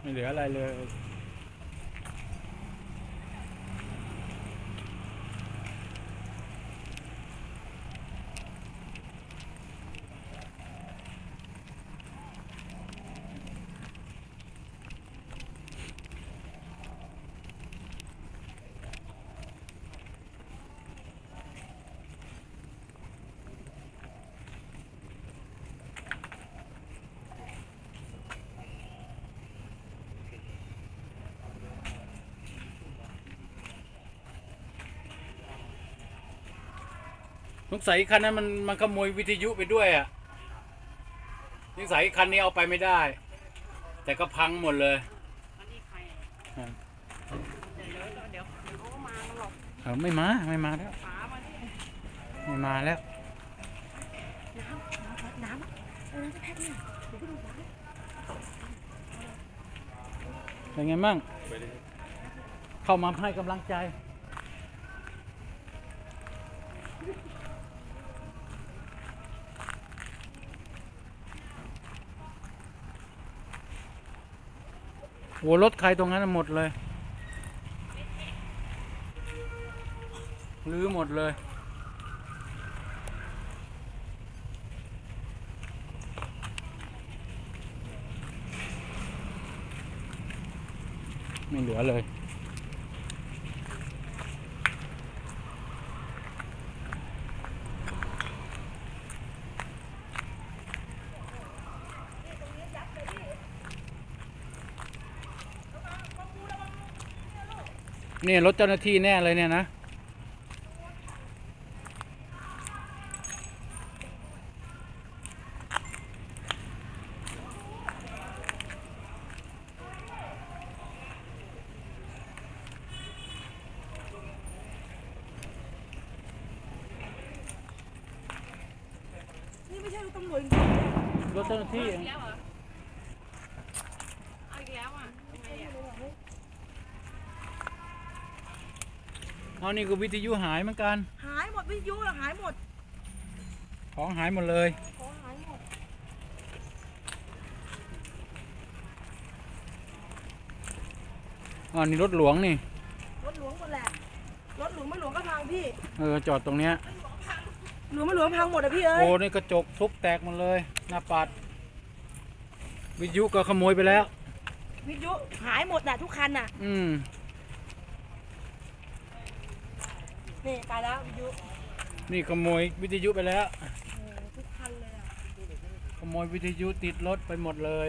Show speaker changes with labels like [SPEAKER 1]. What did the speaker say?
[SPEAKER 1] ไม่เหลืออะไรเลย สงสัยคันนั้นมันมันขโมยวิทยุไปด้วยอะสงสัยคันนี้เอาไปไม่ได้ แต่ก็พังหมดเลย
[SPEAKER 2] อันนี้ใครอะ
[SPEAKER 1] อ่า
[SPEAKER 2] เดี๋ยวเดี๋ยวเดี๋ยวเขาก็มาหรอก
[SPEAKER 1] เออไม่มาไม่มาแล้ว
[SPEAKER 2] ขามาที่
[SPEAKER 1] ไม่มาแล้ว
[SPEAKER 2] น้ำน้ำน้ำเออจะแพ็คเนี่ยเดี๋ยวไปดูน้ำ
[SPEAKER 1] เป็นไงมั่งเข้ามาให้กำลังใจ หัวรถใครตรงนั้นหมดเลยรื้อหมดเลย ไม่เหลือเลย นี่ยรถเจ้าหน้าที่แน่เลยเนี่ยนะ
[SPEAKER 2] นี่ไม่ใช่รถตำรวจจริงๆเนี่ย
[SPEAKER 1] รถเจ้าหน้าที่
[SPEAKER 2] อีกแล้วเหรอเอาอีกแล้วอะยังไงอะ
[SPEAKER 1] เอานี่ก็วิทยุหายเหมือนกัน
[SPEAKER 2] หายหมดวิทยุอะหายหมด
[SPEAKER 1] ของหายหมดเลย
[SPEAKER 2] ของหายหมด
[SPEAKER 1] อ๋อนี่รถหลวงนี่
[SPEAKER 2] รถหลวงหมดแหละ รถหลวงไม่หลวงก็พังพี่
[SPEAKER 1] เออจอดตรงเนี้ย
[SPEAKER 2] หลวงไม่หลวงพังหมดอะพี่เอ้ย
[SPEAKER 1] โอ้นี่กระจกทุบแตกหมดเลย หน้าปัด วิทยุก็ขโมยไปแล้ว
[SPEAKER 2] วิทยุหายหมดน่ะทุกคันน่ะ
[SPEAKER 1] อืม
[SPEAKER 2] นี่ตายแล้ววิทยุ
[SPEAKER 1] นี่ขโมยวิทยุไปแล้ว
[SPEAKER 2] โอ้โหทุกคันเลยอะ
[SPEAKER 1] ขโมยวิทยุติดรถไปหมดเลย